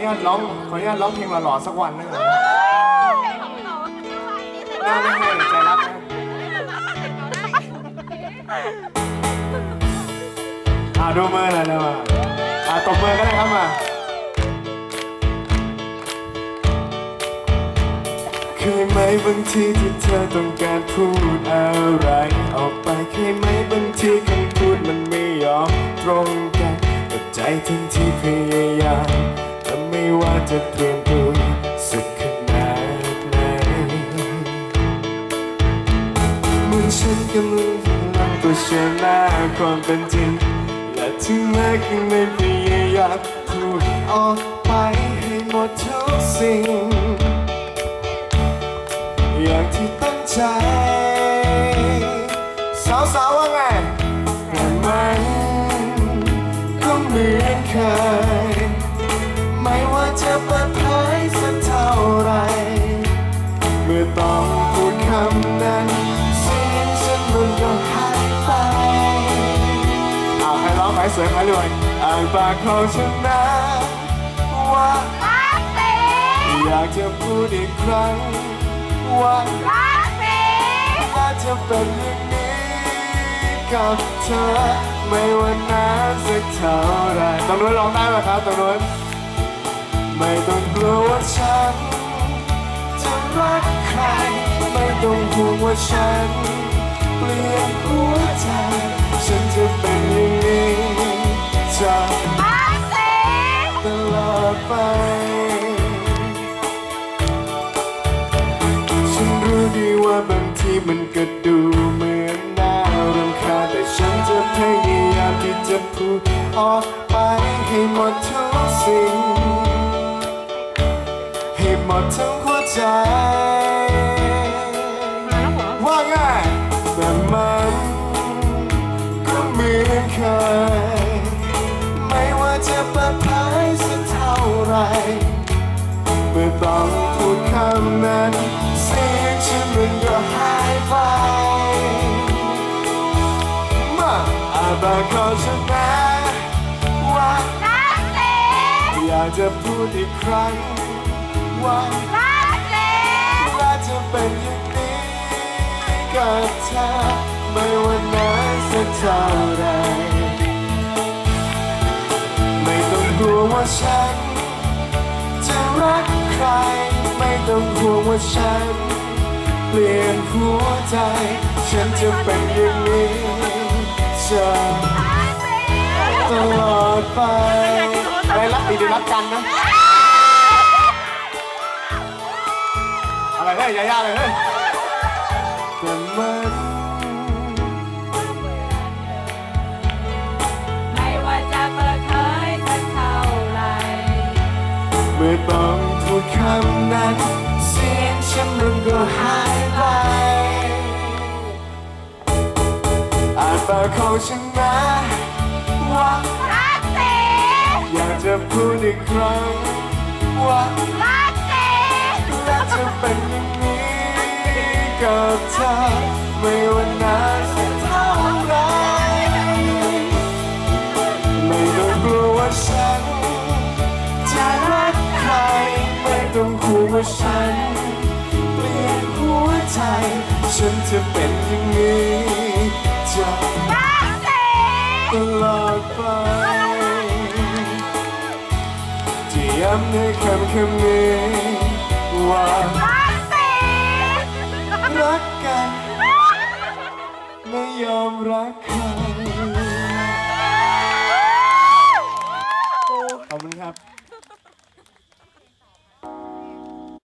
นุญาตร้องขออนุญาตร้องเพลงหล่อๆสักวันนึงหน้าไม่ให้ใจรักนะอ่าดูมือหน่อยนะมาอ่าตบมือก็ได้ครับมาเคยไหมบางทีที่เธอต้องการพูดอะไรออกไป จะเตรียมตัวสักขนาดไหนเมื่อฉันกำลังนำตัวเชื่อหน้าความเป็นจริง และถึงแม้ยังไม่พยายามพูดออกไปให้หมดทุกสิ่ง อย่างที่ตั้งใจ สาวๆว่าไงแต่มันก็เหมือนเคย อต้องพูดคำนั้นเสียงฉันมันก็หายไปอ้าวใครร้องใครสวยใครรวยอ่านปากของฉันนะว่าอยากจะพูดอีกครั้งว่าว่าจะเป็นอย่างนี้กับเธอไม่ว่านานสักเท่าไหรตรงนู้นร้องได้ไหมครับตรงนู้นไม่ต้องกลัวว่าฉันจะ รักใคร ไม่ต้องห่วงว่าฉัน เปลี่ยนหัวใจ ฉันจะเป็นอย่างนี้จะตลอดไป ฉันรู้ดีว่าบางทีมันก็ดูเหมือนน่ารำคาญแต่ฉันจะพยายามที่จะพูดออกไปให้หมดทุกสิ่ง ให้หมดทั้ง ใจ ว่าไงแต่มันก็เหมือนเคย ไม่ว่าจะเปิดเผยสักเท่าไหรเมื่อต้องพูดคำนั้นเสียงฉันมันก็หายไปมาอาบานขอฉันนะว่าอยากจะพูดอีกครั้งว่าว่า กับเธอไม่ว่านานสักเท่าไหรไม่ต้องกลัวว่าฉัน จะรักใคร ไม่ต้องห่วงว่าฉัน เปลี่ยนหัวใจ ฉันจะเป็นอย่างนี้จะตลอดไปไปรักดีดีรักกันนะอะไรเฮ้ยยาย่าเลยเฮ้ยแต่ เมื่อต้องพูดคำนั้น เสียงฉันมันก็หายไปอ่านปากของฉันนะว่ารักเสอยากจะพูดอีกครั้งว่ารักเสและจะเป็นอย่างนี้กับเธอไม่ว่านาน ฉันจะเป็นอย่างนี้จะรักตลอดไปจะย้ำในคำคำนี้